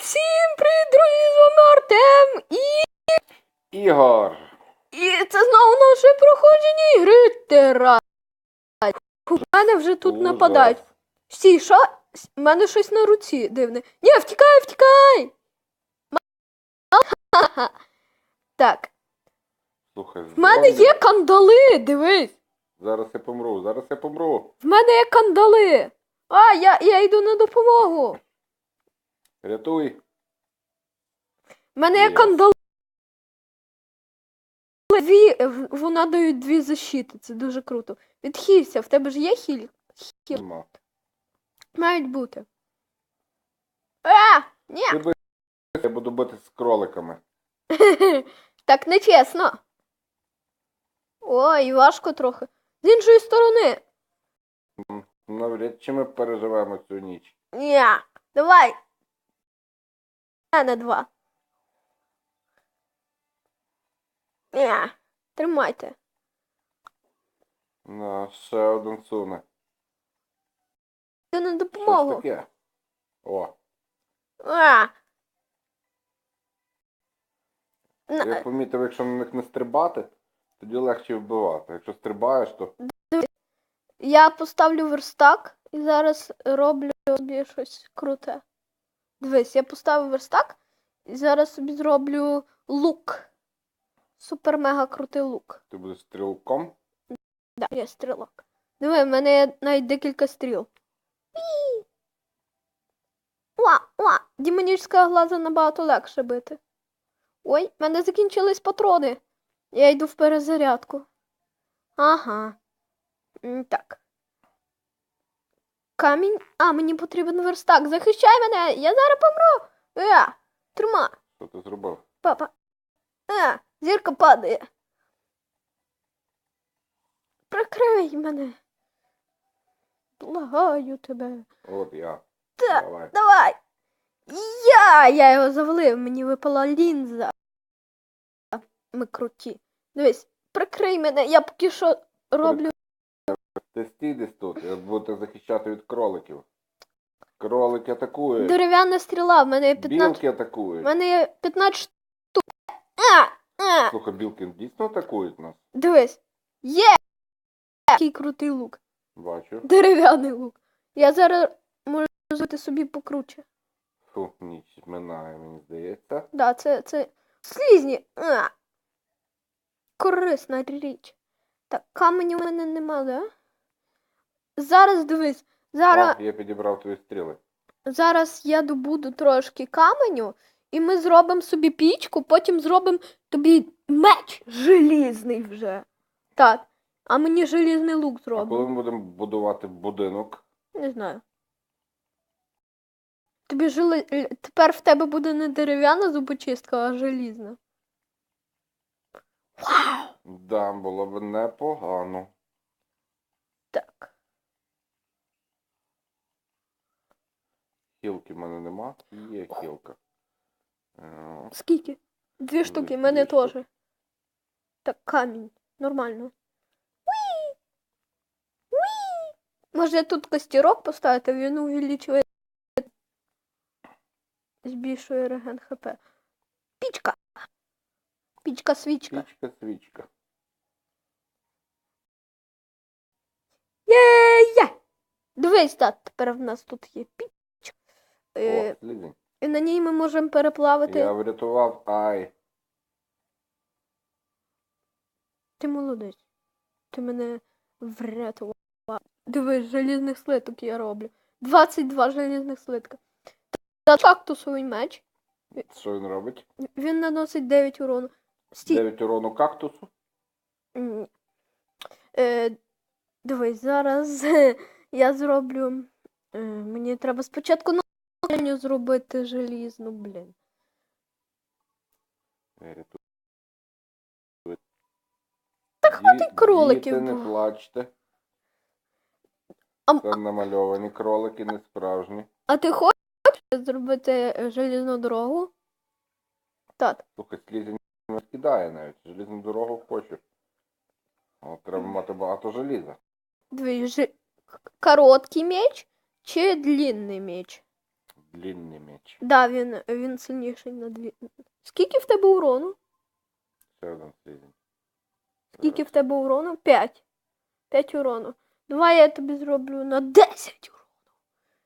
Всім привіт, друзі! З вами Артем і. Ігор! І це знову наше проходження ігри Терра. У мене вже тут Ужас. нападають. Стій, що? У мене щось на руці дивне. Ні, втікай, втікай! Так, Слухай, в мене є кандали, дивись. Зараз я помру, зараз я помру. В мене є кандали. А, я, я йду на допомогу. Рятуй. В мене є Є. кандали. Дві, вона дають дві защити, це дуже круто. Відхилься, в тебе ж є хіль? Хіл. Нема. Мають бути. А! Ні! Ти би- Я буду битись з кроликами. так нечесно. Ой, важко трохи. З іншої сторони. Навряд чи ми переживемо цю ніч. Ні. Давай. На два. Ні. Тримайте. На, ще один суне. Ти на Що ж допомогу. таке? О, А. На- я помітив, якщо на них не стрибати, тоді легше вбивати. Якщо стрибаєш, то Я поставлю верстак і зараз роблю собі щось круте. Дивись, я поставив верстак і зараз собі зроблю лук. Супер-мега крутий лук. ти будеш стрілком. Да, я стрілок. Диви, в мене є навіть декілька стріл. Пі! Уа, уа! Демонічська глаза набагато легше бити. Ой, в мене закінчились патрони. Я йду в перезарядку. Ага. Так. Камінь. А, мені потрібен верстак. Захищай мене! Я зараз помру! Е, трима, Що ти зробив? папа. Е, зірка падає. Прикрий мене. Благаю тебе. От я. Так, Давай. давай. Я! Я його завалив, мені випала лінза. Ми круті. Дивись, прикрий мене, я поки що роблю. Стій тут, я буду захищати від кроликів. Кролики атакують. Дерев'яна стріла, в мене є 15. Білки В атакують. мене є 15 штук. А! А! Слухай, білки дійсно атакують нас. Дивись. Є! Який крутий лук. Бачу. Дерев'яний лук. Я зараз можу зробити собі покруче. Фу, ніч минає, мені здається. Да, це, це слізні. А. Корисна річ. Так, каменю у мене нема, да? Зараз дивись. Зараз, О, я підібрав твої стріли. зараз я добуду трошки каменю, і ми зробимо собі пічку, потім зробимо тобі меч желізний вже. Так. А мені желізний лук А коли ми будемо будувати будинок, Не знаю. Тобі жели... л- Тепер в тебе буде не дерев'яна зубочистка, а желізна. Вау! да, було б непогано. Так. Хілки в мене нема. Є хілка. Е, Скільки? Дві штуки, в мене теж. Так, камінь. Нормально. Уі! Уі! Може тут костерок поставити, він увеличує. Збільшує реген ХП. Пічка. Пічка свічка. Свічка, свічка. Є-є! Дивись, так, тепер в нас тут є пічка. Е, О, слізень. і на ній ми можемо переплавити. Я врятував ай. Ти молодець. Ти мене врятував. Дивись, желізних слиток я роблю. 22 желізних слитка. Та кактусовий меч. Що він робить? Він наносить 9 урону. Стій. 9 урону кактусу. Ні. Е, дивись, зараз я зроблю. Е, мені треба спочатку на зробити желізну, блін. Так хватить кроликів Діти, не було. плачте. А, Це намальовані кролики, не справжні. а ти хочеш зробити е, желізну дорогу? Так. Слухай, слізень не кидає навіть. Желізну дорогу хочу. Але треба мати багато желіза. Дивись, жи... короткий меч чи длинний меч? Длинний меч. Да, він, він сильніший на дві. Скільки в тебе урону? Ще один. Скільки в тебе урону? П'ять. П'ять урону. Давай я тобі зроблю на 10 урону.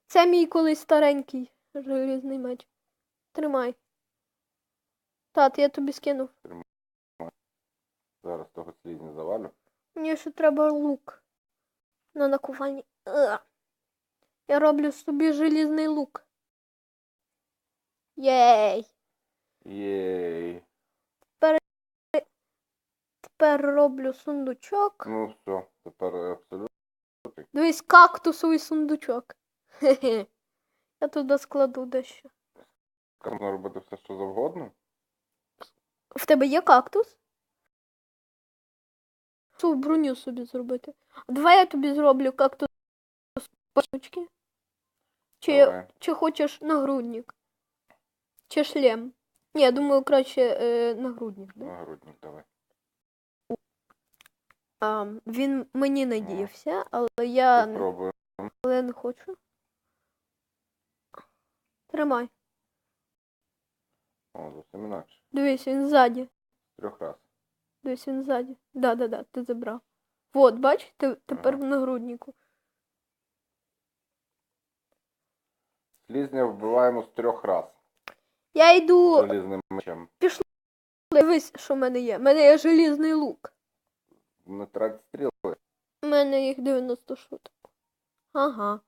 Це мій колись старенький желізний меч. Тримай. Тат, я тобі скинув. Зараз того слізня завалю. Мені ще треба лук. На накуванні. Я роблю собі желізний лук. Єй! Єй. Тепер роблю сундучок. Ну все, тепер абсолютно. Дивись, кактусовий сундучок. Хе-хе. Я туди складу дещо. Можна робити все, що завгодно. В тебе є кактус? Цю броню собі зробити. А давай я тобі зроблю кактус пачки. Чи, Давай. чи хочеш нагрудник? Чи шлем? Ні, я думаю, краще е, нагрудник. Да? Нагрудник давай. А, він мені надіявся, але я не, але я не хочу. Тримай. О, зовсім інакше. Дивись, він ззаді. Трьох раз. Дивись, він ззаді. Да, да, да, ти забрав. Вот, бач, ти тепер Ага. в нагруднику. Слізня вбиваємо з трьох раз. Я йду. Желізним мечем. Дивись, що в мене є. У мене є желізний лук. Не трать стріли. У мене їх 90 шуток. Ага.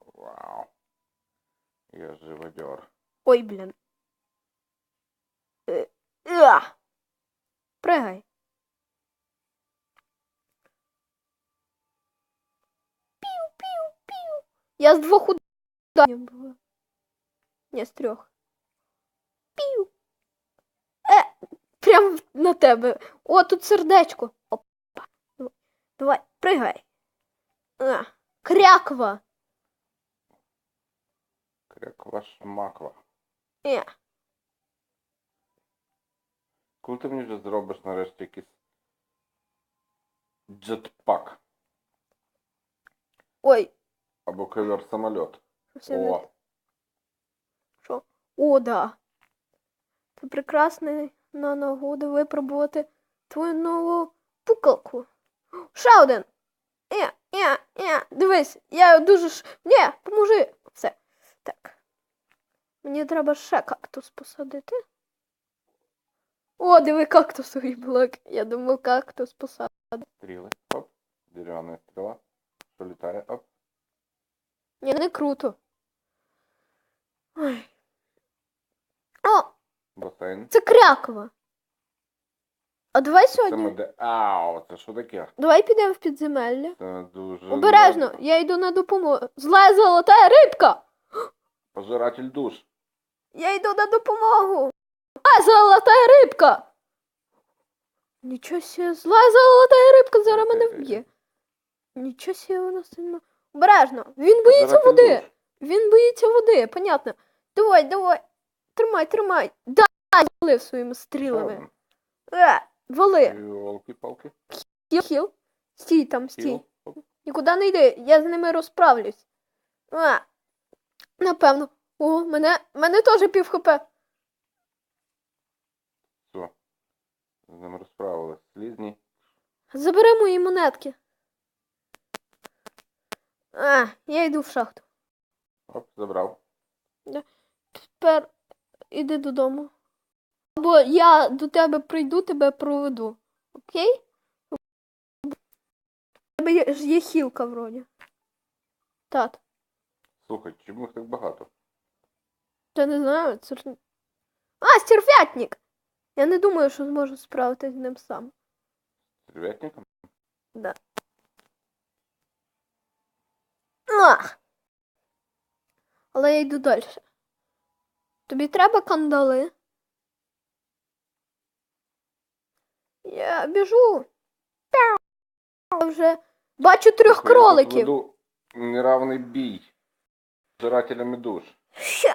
Вау. Я живодер. Ой, блін. Е, а! Пригай. Піу-піу-піу. Я з двох ударів була. Ні, з трьох. Піу. Е, прям на тебе. О, тут сердечко. Опа. Давай, пригай. А, кряква. Кряква шмаква. Е. Коли ти мені вже зробиш нарешті якийсь джетпак Ой, або ковер не О? О, да. Це прекрасна на нагода випробувати твою нову пукалку. Ще один. Е, е, е. Дивись, я дуже ж. Ні, поможи. Все. Так. Мені треба ще кактус посадити. О, диви кактусовий блок. Я думав, кактус посадити. стріли. Оп. Дерев'яна стріла. Що літає? Оп. Ні, не круто. Ой. О, Басейн. це кряква. А давай Це сьогодні. ми де. Ау, це що таке? Давай підемо в підземелля. Це дуже. Обережно, я йду на допомогу. Зла золота рибка! Пожиратель душ. Я йду на допомогу. Зла золота рибка! Нічого себе, зла золота рибка зараз мене вб'є. Нічого себе вона сильно. Обережно! Він боїться Пожиратель води! душ. Він боїться води, понятно. Давай, давай. Тримай, тримай. Дай валив своїми стрілами. Е, вали. Йолки-палки. Хіл, хіл. Стій там, стій. Хіл. Оп. Нікуди не йди, я з ними розправлюсь. А, напевно. О, мене, мене теж пів хп. Все. З ним розправились. Слізні. Забери мої монетки. А, я йду в шахту. Оп, забрав. Тепер іди додому. Або я до тебе прийду, тебе проведу. Окей? У тебе ж є хілка вроді. Тат. Слухай, чому їх так багато? Я не знаю, це ж. А, стерв'ятник! Я не думаю, що зможу справитися з ним сам. З ребятником? Да. Ах. Але я йду далі. Тобі треба кандали? Я біжу. Я вже бачу трьох кроликів. веду неравний бій. з Пожирателями душ. Ща.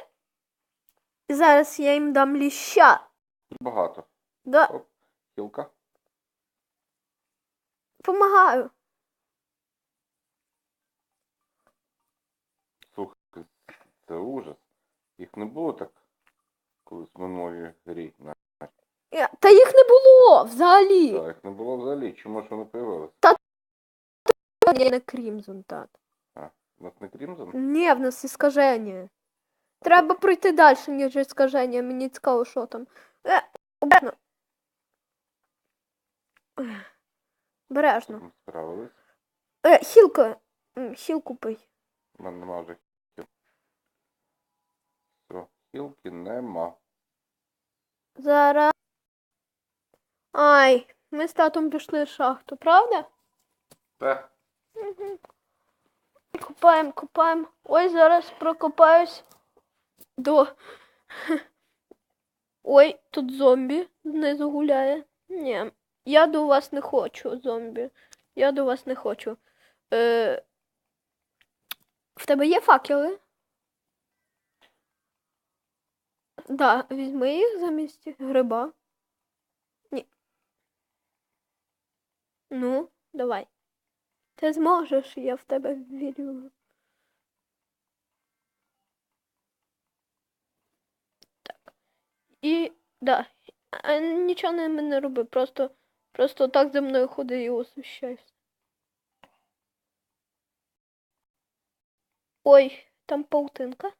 Зараз я їм дам ліща. Багато. Да, Оп. Хілка. помагаю. Слухай, Це ужас. Їх не було так минулій грі. На- Е, Та їх не було взагалі. Та, їх не було взагалі. Чому ж вони появилися? Ні, не Крімзон, так. У нас не Крімзон? Ні, в нас іскаження. Треба пройти далі, ніж іскаження. Мені цікаво, що там. Е, обережно. Бережно. Справились. Е, хілка. Хілку пий. У мене нема вже хіл. Хілки нема. Зараз. Ай, ми з татом пішли в шахту, правда? Та, Угу. Копаємо, копаємо. Ой, зараз прокопаюсь до. Ой, тут зомбі знизу гуляє. Ні, я до вас не хочу, зомбі. Я до вас не хочу. Е... В тебе є факели? Да, візьми їх замість гриба. Ні. Ну, давай. Ти зможеш, я в тебе вірю. Так. І да. А, Нічого не, не роби, просто, просто так за мною ходи і освіщайся. Ой, там паутинка.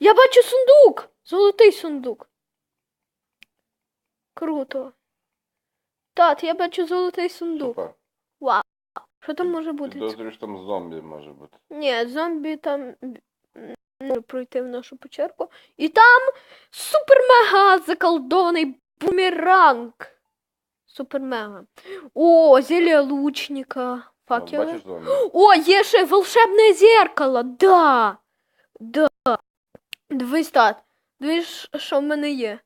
Я бачу сундук! Золотий сундук. Круто. Тат, я бачу золотий сундук. супер. Що там може бути? Підозрюєш, там зомбі може бути. Ні, зомбі там не може пройти в нашу печерку. І там супер-мега заколдований бумеранг. Супер-мега. О, зілля лучника. Факели. Бачиш зомбі? О, є ще волшебне зеркало. Да. Да. Дивись, тат. Дивись, що в мене є.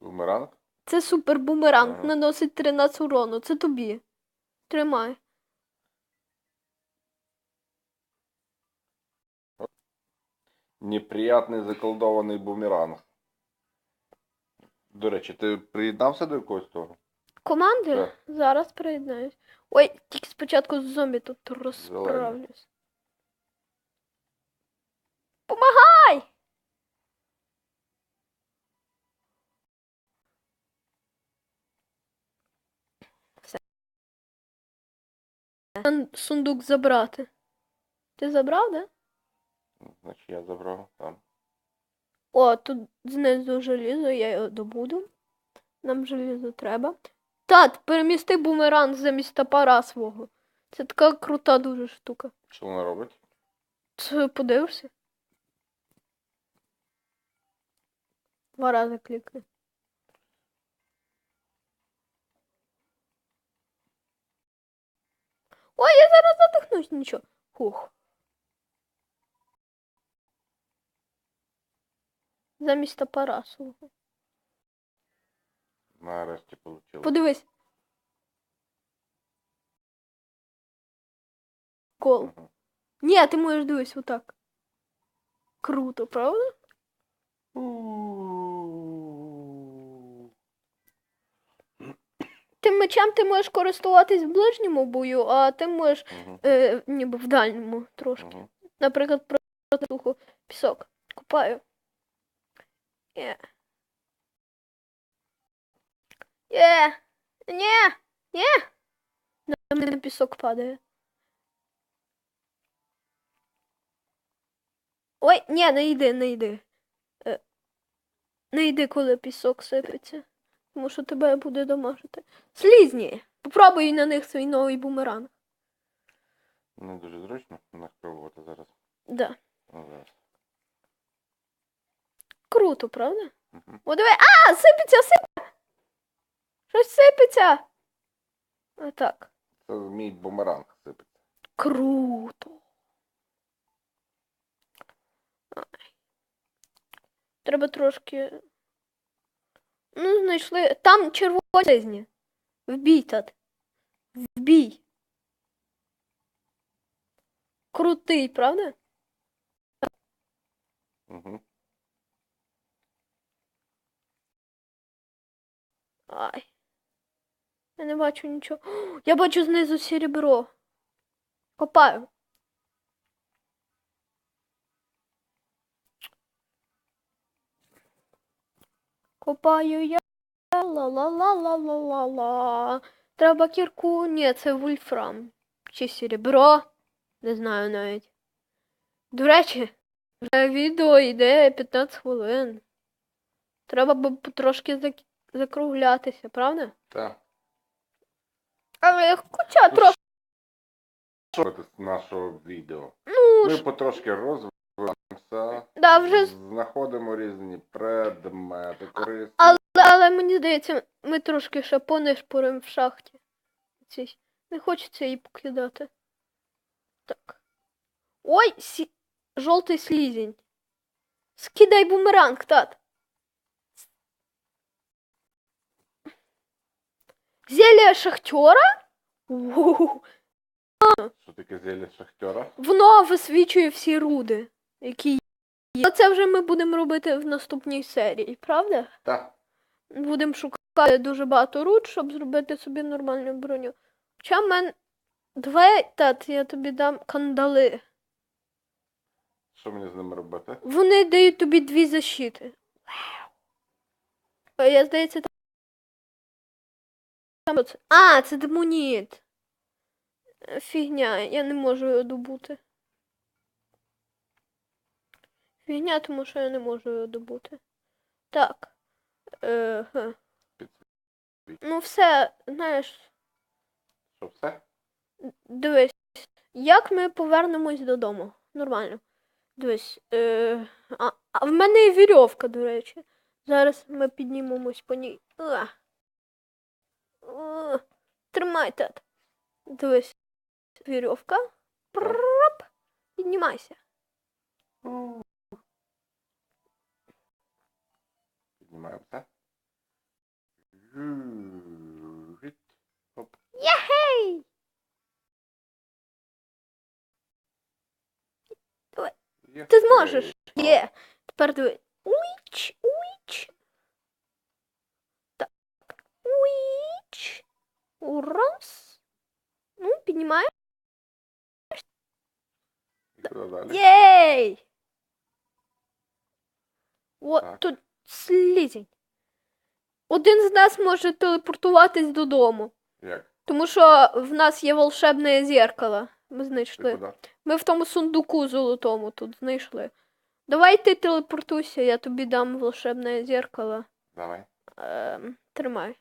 Бумеранг? Це супер бумеранг. Ага. Наносить 13 урону. Це тобі. Тримай. Неприятний заколдований бумеранг. До речі, ти приєднався до якогось того? Команди? Так. Зараз приєднаюсь. Ой, тільки спочатку з зомбі тут розправлюсь. Помагай! Все. Сундук забрати. Ти забрав, да? Значить я забрав там. О, тут знизу желізо, я його добуду. Нам желізо треба. Тат, перемісти бумеранг замість топора свого. Це така крута дуже штука. Що вона робить? Це подивишся? Два рази клікни. Ой, я зараз задихнусь, нічого. Хух. Замість топора свого. Нарешті вийшло. Подивись. Кол. Мгм. Ні, ти можеш дивись отак. Круто, правда? Тим мечем ти можеш користуватись в ближньому бою, а ти можеш Мгм, е, ніби в дальньому трошки. мгм. Наприклад, проти духу пісок. Купаю. Є. Є. Ні. Ні. На мене пісок падає. Ой, ні, не йди, не йди. Не йди, коли пісок сипеться. Тому що тебе буде домажити. Слізні! Попробуй на них свій новий бумеранг. Не дуже зручно на спробувати зараз. Да. Зараз. Круто, правда? Мгм. О, диви. А, сипеться, сипеться. Щось сипеться. А так. Це мій бумеранг сипеться. Круто. Треба трошки. Ну, знайшли. Там червоні. Вбій, тат. Вбій. Крутий, правда? Угу. Ай. Я не бачу нічого. О, Я бачу знизу серебро. Копаю. Копаю я. Ла-ла-ла-ла-ла-ла-ла. Треба кірку. Ні, це вольфрам. Чи серебро. Не знаю навіть. До речі, вже відео йде 15 хвилин. Треба б потрошки зак... закруглятися, правда? Так. Але хоча. Що це нашого відео? Ну, Ми ж, потрошки розвиваємося, да, вже знаходимо різні предмети, корисні. Але, але мені здається, ми трошки ще понишпоримо в шахті. Цій. Не хочеться її покидати. Так. Ой, сі... жовтий слізень. Скидай бумеранг, тат. Зелье шахтера? Що таке зілля шахтера? Воно висвічує всі руди, які є. Це вже ми будемо робити в наступній серії, правда? Так. Будемо шукати дуже багато руд, щоб зробити собі нормальну броню. Хоча в мене. Давай, тат, я тобі дам кандали. Що мені з ними робити? Вони дають тобі дві защити. Е, Я здається, там. А, це демоніт. Фігня, я не можу його добути. Фігня, тому що я не можу його добути. Так. Е, ге. Ну, все, знаєш, Що все? дивись, як ми повернемось додому? Нормально. Дивись. Е, а, а в мене є вірьовка, до речі. Зараз ми піднімемось по ній. А. А. Тримай, тат. Дивись. Вірьовка. Піднімайся. Піднімаємося. Жуть. Оп. Єхей! Ти зможеш. Є. Тепер диви. Уіч, уіч. Так. Уіч. Раз. Ну, піднімаєш. І куди далі? Єй! О, Так. тут слізень. Один з нас може телепортуватись додому. Як? Тому що в нас є волшебне зеркало. Ми Ти знайшли. куди? Ми в тому сундуку золотому тут знайшли. Давай ти телепортуйся, я тобі дам волшебне зеркало. Давай. Ем, тримай.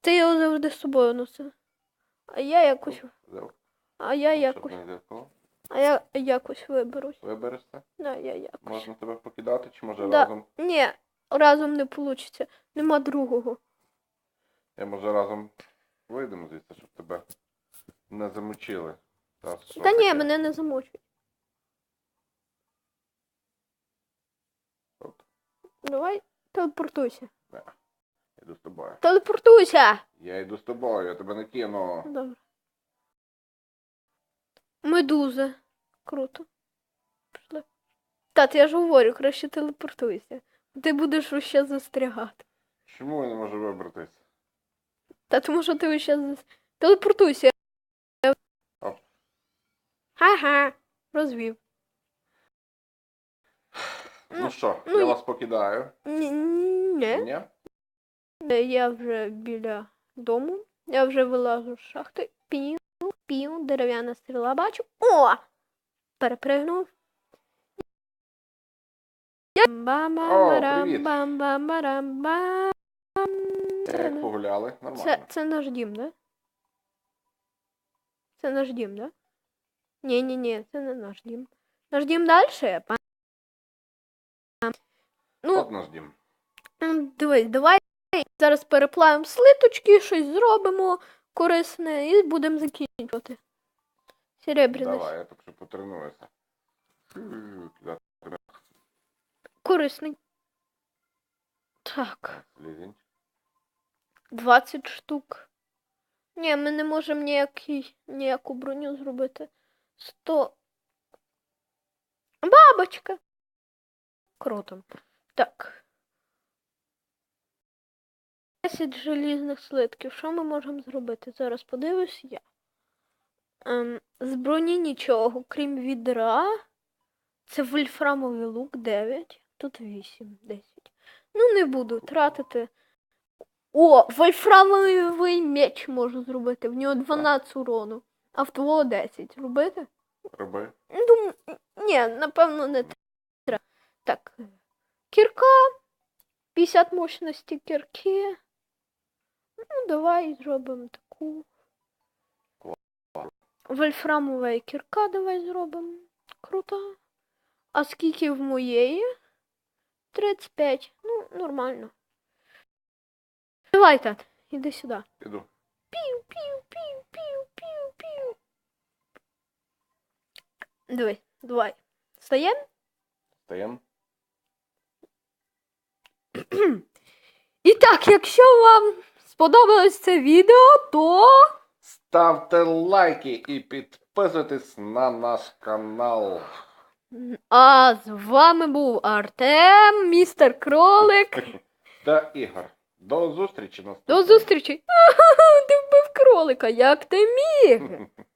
Ти його завжди з собою носи. А я якось. Взяв. А я Щоб якось. не. А я якось виберусь. Виберешся? Да, я якось. Можна тебе покидати, чи може Да. разом? Ні, разом не вийде. Нема другого. Я може разом вийдемо звідси, щоб тебе не замочили. Та, що Та ні, таке? мене не замочують. Давай телепортуйся. Йду з тобою. Телепортуйся! Я йду з тобою, я тебе не кину. Добре. Медуза. Круто. Пішли. Тат, я ж говорю, краще телепортуйся. Ти будеш ще застрягати. Чому я не можу вибратись? Та тому що ти ще зас... Телепортуйся. Оп. Ха-ха. Розвів. Ну що, ну, я вас покидаю. Ні. Ні. Ні? Я вже біля дому. Я вже вилажу з шахти. Пів, пів, дерев'яна стріла бачу. О! Перепригнув. привіт. Бам-бам-барам-бам-бам-бам. Як погуляли? Нормально. Це, це наш дім, да? Це наш дім, да? Ні, ні, ні, це не наш дім. Наш дім далі. Ну, От наш дім. Дивись, давай зараз переплавимо слиточки, щось зробимо корисне і будемо закінчувати. Серебряне. Давай, я так що потренуюся. Корисний. Так, слізень. 20 штук. Ні, ми не можемо ніякий, ніяку броню зробити. 100. Бабочка. Круто. Так. 10 желізних слитків. Що ми можемо зробити? Зараз подивлюсь я. Ем, з броні нічого, крім відра. Це вольфрамовий лук 9. Тут 8, 10. Ну, не буду тратити. О, вольфрамовий меч можу зробити. В нього 12 урону, а в твого 10. Робити? Роби. Думаю, ні, напевно, не треба. Так. Кірка. 50 мощності кірки. Ну, давай зробимо таку. Вольфрамова кірка давай зробимо. Крута. А скільки в моєї? 35. Ну, нормально. Давай, тат, іди сюди. Піду. Пів, пів, пів, пів, пів, пів. Давай, давай. Стаємо? Стаєм. І так, якщо вам сподобалось це відео, то Ставте лайки і підписуйтесь на наш канал. а з вами був Артем, містер Кролик. Та Ігор. До зустрічі До наступного. зустрічі. Ти вбив кролика, як ти міг?